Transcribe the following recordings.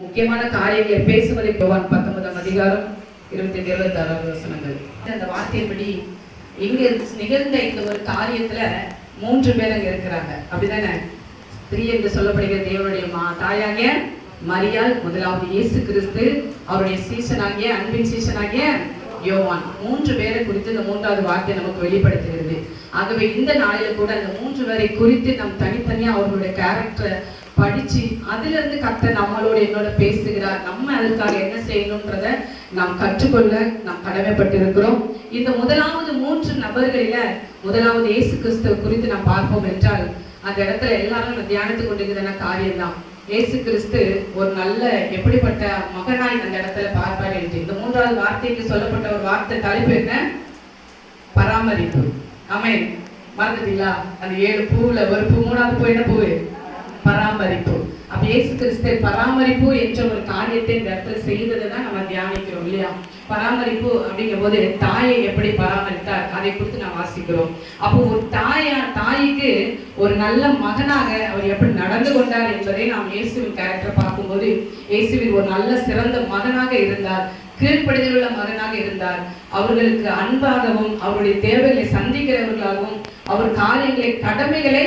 முக்கியமான காரியங்களை பேசுவதை போவான் பத்தொன்பதாம் அதிகாரம் இருபத்தி எட்டு இருபத்தி ஆறாவது வசனங்கள். அந்த வார்த்தையின்படி இங்க நிகழ்ந்த இந்த ஒரு காரியத்துல மூன்று பேர் அங்க இருக்கிறாங்க. அப்படிதானே? ஸ்திரீ என்று சொல்லப்படுகிற தேவனுடைய மா தாயாகிய மரியாள் முதலாவது இயேசு கிறிஸ்து அவருடைய சீசனாகிய அன்பின் சீசனாகிய யோவான். மூன்று பேரை குறித்து இந்த மூன்றாவது வார்த்தை நமக்கு வெளிப்படுத்துகிறது. ஆகவே இந்த நாளில கூட அந்த மூன்று பேரை குறித்து நம் தனித்தனியா அவர்களுடைய கேரக்டர் படிச்சு அதுல இருந்து கர்த்தர் நம்மளோட என்னோட பேசுகிறார். நம்ம அதுக்காக என்ன செய்யணும்ன்றத நாம் கற்றுக்கொள்ள நாம் கடமைப்பட்டிருக்கிறோம். இந்த முதலாவது மூன்று நபர்களில முதலாவது இயேசு கிறிஸ்துவ குறித்து நாம் பார்ப்போம் என்றால் அந்த இடத்துல எல்லாரும் நம்ம தியானித்து கொண்டிருக்கிறதான காரியம் தான் ஏசு கிறிஸ்து ஒரு நல்ல எப்படிப்பட்ட மகனாய் அந்த இடத்துல பார்ப்பார் என்று. இந்த மூன்றாவது வார்த்தைக்கு சொல்லப்பட்ட ஒரு வார்த்தை தலைப்பு என்ன? பராமரிப்பு. அமை மறந்துட்டீங்களா? அந்த ஏழு பூவுல ஒரு பூ மூணாவது பூ என்ன பூவு? பராமரிப்பு. அப்ப இயேசு கிறிஸ்து பராமரிப்பு என்ற ஒரு காரியத்தை இந்த இடத்துல செய்வதை தான் நம்ம தியானிக்கிறோம் இல்லையா? பராமரிப்பு அப்படிங்கும் போது தாயை எப்படி பராமரித்தார்? அதை குறித்து நான் வாசிக்கிறோம். அப்போ ஒரு தாயா தாய்க்கு ஒரு நல்ல மகனாக அவர் எப்படி நடந்து கொண்டார் என்பதை நாம் இயேசுவின் கேரக்டர் பார்க்கும்போது இயேசுவின் ஒரு நல்ல சிறந்த மகனாக இருந்தார் கீழ்ப்படிதலுள்ள மகனாக இருந்தார். அவர்களுக்கு அன்பாகவும் அவருடைய தேவைகளை சந்திக்கிறவர்களாகவும் அவர் காரியங்களை கடமைகளை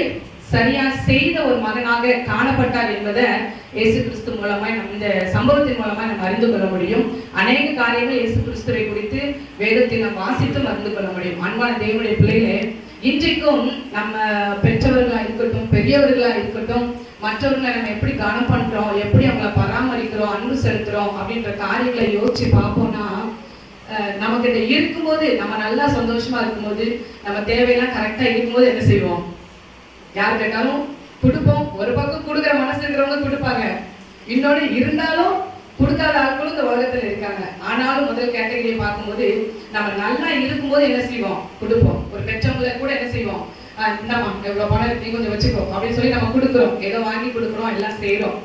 சரியா செய்த ஒரு மகனாக காணப்பட்டார் என்பதை இயேசு கிறிஸ்து மூலமா நம்ம இந்த சம்பவத்தின் மூலமா நம்ம அறிந்து கொள்ள முடியும். அநேக காரியங்கள் இயேசு கிறிஸ்துவை குறித்து வேதத்தில் நம்ம வாசித்து அறிந்து கொள்ள முடியும். அன்பான தேவனுடைய பிள்ளைகளே இன்றைக்கும் நம்ம பெற்றவர்களா இருக்கட்டும் பெரியவர்களா இருக்கட்டும் மற்றவர்களை நம்ம எப்படி கனம் பண்றோம் எப்படி அவங்களை பராமரிக்கிறோம் அன்பு செலுத்துறோம் அப்படின்ற காரியங்களை யோசிச்சு பார்ப்போம்னா நமக்கு இருக்கும்போது நம்ம நல்லா சந்தோஷமா இருக்கும்போது நம்ம தேவையெல்லாம் கரெக்டா இருக்கும்போது என்ன செய்வோம்? யார் கேட்டாலும் கொடுப்போம் ஒரு பக்கம் கொடுக்குற மனசு இருக்கிறவங்க கொடுப்பாங்க இன்னொன்று இருந்தாலும் கொடுக்காத ஆட்களும் இந்த உலகத்தில் இருக்காங்க. ஆனாலும் முதல் கேட்டகரியை பார்க்கும்போது நம்ம நல்லா இருக்கும்போது என்ன செய்வோம்? கொடுப்போம் ஒரு பெற்றவங்களை கூட என்ன செய்வோம்? ஆஹ் எவ்வளோ பணம் இருக்கு கொஞ்சம் வச்சுக்கோ. அப்படின்னு சொல்லி நம்ம கொடுக்குறோம். ஏதோ வாங்கி கொடுக்குறோம் எல்லாம் செய்கிறோம்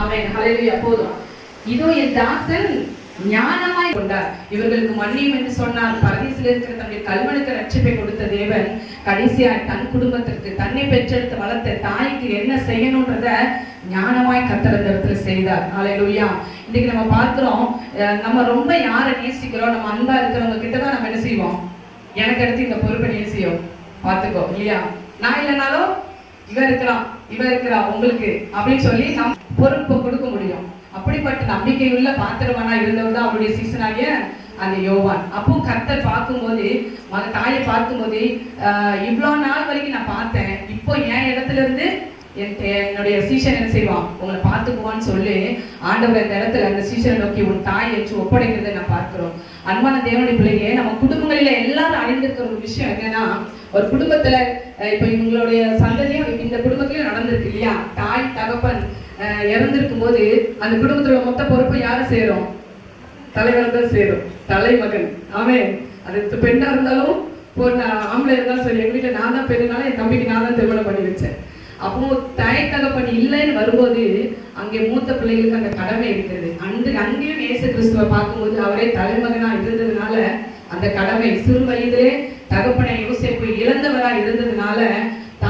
அவன் ஹalleluya. போதும். இதோ என் தாசன் ஞானமாய் கொண்டார். இவர்களுக்கு மன்னியும் என்று சொன்னால் பரதீசில் இருக்கிற தன்னுடைய கல்வனுக்கு ரட்சிப்பை கொடுத்த தேவன் கடைசியாய் தன் குடும்பத்திற்கு தன்னை பெற்றெடுத்து வளர்த்த தாய்க்கு என்ன செய்யணும்ன்றத ஞானமாய் கத்தர் அந்த இடத்துல செய்தார். ஹalleluya இன்னைக்கு நம்ம பார்க்கிறோம் அஹ் நம்ம ரொம்ப யாரை நேசிக்கிறோம் நம்ம அன்பா இருக்கிறவங்க கிட்ட தான் நம்ம என்ன செய்வோம்? எனக்கு அடுத்து இந்த பொறுப்பை நேசியோம். பார்த்துக்கோ இல்லையா? நான் இல்லைனாலும் இவ இருக்கிறான் இவ இருக்கிறா உங்களுக்கு அப்படின்னு சொல்லி நம் பொறுப்பை கொடுக்க முடியும். அப்படிப்பட்ட நம்பிக்கையுள்ள பாத்திரவனா இருந்தவர் தான் அவருடைய சீசனாகிய அந்த யோவான். அப்போ கர்த்தர் பார்க்கும்போது மக தாயை பார்க்கும்போது ஆஹ் இவ்வளவு நாள் வரைக்கும் நான் பார்த்தேன். இப்போ என் இடத்துல இருந்து என் என்னுடைய சீசன் என்ன செய்வான்? உங்களை பார்த்துக்குவான்னு சொல்லி ஆண்டவர் இந்த இடத்துல அந்த சீசனை நோக்கி உன் தாய் என்று ஒப்படைக்கிறத நான் பார்க்கிறோம். அன்பான தேவனுடைய பிள்ளைங்க நம்ம குடும்பங்களில எல்லாரும் அணிந்திருக்கிற ஒரு விஷயம் என்னன்னா ஒரு குடும்பத்துல இப்போ இப்ப இவங்களுடைய சந்ததியும் இந்த குடும்பத்திலயும் நடந்திருக்கு இல்லையா? தாய் தகப்பன் இறந்திருக்கும் போது அந்த குடும்பத்துல மொத்த பொறுப்பு யாரை சேரும்? தலைவர் தான் சேரும். தலைமகன். அவன் அது பெண்ணா இருந்தாலும் பொண்ணு ஆம்பளை இருந்தாலும் சரி எங்க வீட்டுல நான் தான் பெண்ணுனால என் தம்பிக்கு நான் தான் திருமணம் பண்ணி வச்சேன். அப்போ தாய் தகப்பன் இல்லைன்னு வரும்போது அங்கே மூத்த பிள்ளைகளுக்கு அந்த கடமை இருக்கிறது. அந்த அங்கேயும் இயேசு கிறிஸ்துவை பார்க்கும்போது அவரே தலைமகனா இருந்ததுனால அந்த கடமை சிறு வயதிலே தகப்பனை யோசிப்பு இழந்தவரா இருந்ததுனால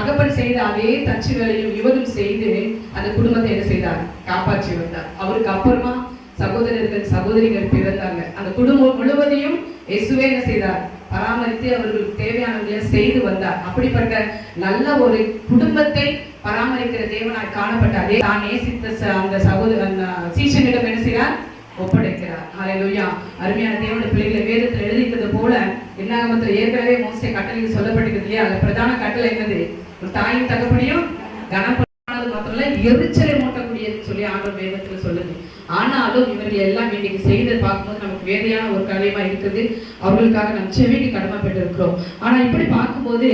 தகப்பன் செய்த அதே தச்சு வேலையும் இவரும் செய்து அந்த குடும்பத்தை என்ன செய்தார்? காப்பாற்றி வந்தார். அவருக்கு அப்புறமா சகோதரர்கள் சகோதரிகள் பிறந்தாங்க. அந்த குடும்பம் முழுவதையும் இயேசுவே என்ன செய்தார்? பராமரித்து அவர்களுக்கு தேவையானவர்களை செய்து வந்தார். அப்படிப்பட்ட நல்ல ஒரு குடும்பத்தை பராமரிக்கிற தேவனாய் காணப்பட்ட அதே தான் நேசித்த ச- அந்த சகோதர அந்த சீசனிடம் என்ன செய்கிறார் ஒப்படைக்கிறார். ஹalleluya. அருமையான தேவனுடைய பிள்ளைகளை வேதத்தில் எழுதிக்கிறது போல என்னாகமத்தில் ஏற்கனவே மோசிய கட்டளை சொல்லப்பட்டிருக்கிறது இல்லையா? அந்த பிரதான கட்டளை என்னது? ஒரு தாயும் தகப்படியும் கனப்படாது மாத்திரம் இல்ல எரிச்சலை மூட்டக்கூடியதுன்னு சொல்லி ஆண்டவர் வேதத்துல சொல்லுது. ஆனாலும் இவர்கள் எல்லாம் இன்னைக்கு செய்தது பார்க்கும்போது நமக்கு வேதையான ஒரு காரியமா இருக்குது அவர்களுக்காக நம்ம செவிக்கு கடமைப்பட்டு இருக்கிறோம் ஆனா இப்படி பார்க்கும்போது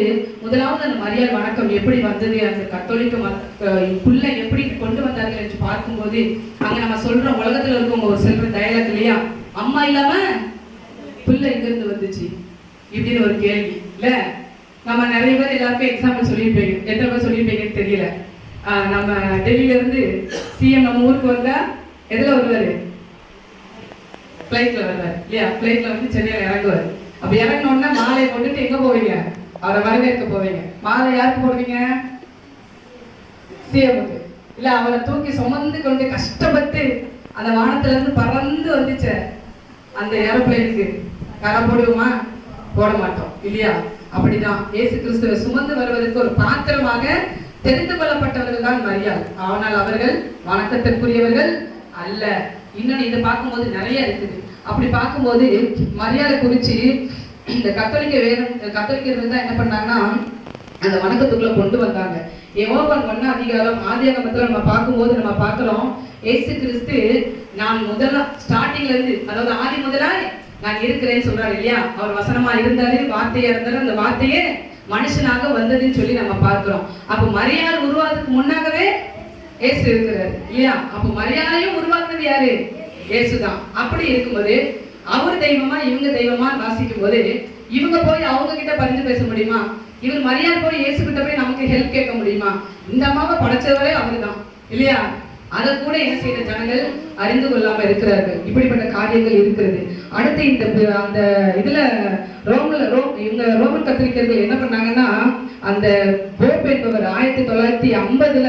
முதலாவது அந்த மரியாதை வணக்கம் எப்படி வந்தது அந்த கத்தோலிக்க புள்ள எப்படி கொண்டு வந்தார்கள் என்று பார்க்கும்போது அங்க நம்ம சொல்றோம் உலகத்துல இருக்கவங்க ஒரு செல்ற டயலாக் இல்லையா? அம்மா இல்லாம புள்ள எங்க இருந்து வந்துச்சு? இப்படின்னு ஒரு கேள்வி. இல்ல? நம்ம நிறைய பேர் எல்லாருக்கும் எக்ஸாம்பிள் சொல்லியிருப்பீங்க. எத்தனை பேர் சொல்லியிருப்பீங்கன்னு தெரியல. நம்ம டெல்லியிலேருந்து சிஎம் நம்ம ஊருக்கு வந்தால் எதில் வருவார்? ஃப்ளைட்டில் வருவார். இல்லையா? ஃப்ளைட்டில் வந்து சென்னையில் இறங்குவார். அப்போ இறங்கினோடனே மாலையை கொண்டுட்டு எங்கே போவீங்க? அவரை வரவேற்க போவீங்க. மாலை யாருக்கு போடுவீங்க? சிஎமுக்கு இல்லை அவரை தூக்கி சுமந்து கொண்டு கஷ்டப்பட்டு அந்த வானத்துலேருந்து பறந்து வந்துச்ச அந்த ஏரோப்ளேனுக்கு கரை போடுவோமா? போட மாட்டோம் இல்லையா? அப்படிதான். ஏசு கிறிஸ்துவை சுமந்து வருவதற்கு ஒரு பாத்திரமாக தெரிந்து கொள்ளப்பட்டவர்கள் தான் மரியாள் ஆனால் அவர்கள் வணக்கத்திற்குரியவர்கள் அல்ல. இன்னொன்னு இதை பார்க்கும்போது நிறைய இருக்குது. அப்படி பார்க்கும்போது மரியாதை குறிச்சு இந்த கத்தோலிக்க வேதம் கத்தோலிக்கர்கள் தான் என்ன பண்ணாங்கன்னா அந்த வணக்கத்துக்குள்ள கொண்டு வந்தாங்க. யோவான் ஒண்ணு அதிகாரம் ஆதியாகமத்துல நம்ம பார்க்கும்போது நம்ம பார்க்கிறோம் இயேசு கிறிஸ்து நான் முதல்ல ஸ்டார்டிங்ல இருந்து அதாவது ஆதி முதலாய் நான் இருக்கிறேன்னு சொல்றாரு இல்லையா? அவர் வசனமா இருந்தாரு வார்த்தையா இருந்தாரு. அந்த வார்த்தையே மனுஷனாக வந்ததுன்னு சொல்லி நம்ம பார்க்கிறோம். அப்ப மரியாதை உருவாகிறதுக்கு முன்னாகவே ஏசு இருக்கிறாரு இல்லையா? அப்ப மரியாதையும் உருவாக்குறது யாரு? ஏசுதான். அப்படி இருக்கும்போது அவர் தெய்வமா இவங்க தெய்வமா வாசிக்கும் போது இவங்க போய் அவங்க கிட்ட பரிந்து பேச முடியுமா? இவர் மரியாதை போய் இயேசு கிட்ட போய் நமக்கு ஹெல்ப் கேட்க முடியுமா? இந்த அம்மாவை படைச்சவரே அவர்தான் இல்லையா? அதை கூட என்ன செய்யற ஜனங்கள் அறிந்து கொள்ளாம இருக்கிறார்கள். இப்படிப்பட்ட காரியங்கள் இருக்கிறது. அடுத்து இந்த அந்த இதுல ரோம்ல ரோம் இவங்க ரோமன் கத்திரிக்கர்கள் என்ன பண்ணாங்கன்னா அந்த போப் என்பவர் ஆயிரத்தி தொள்ளாயிரத்தி ஐம்பதுல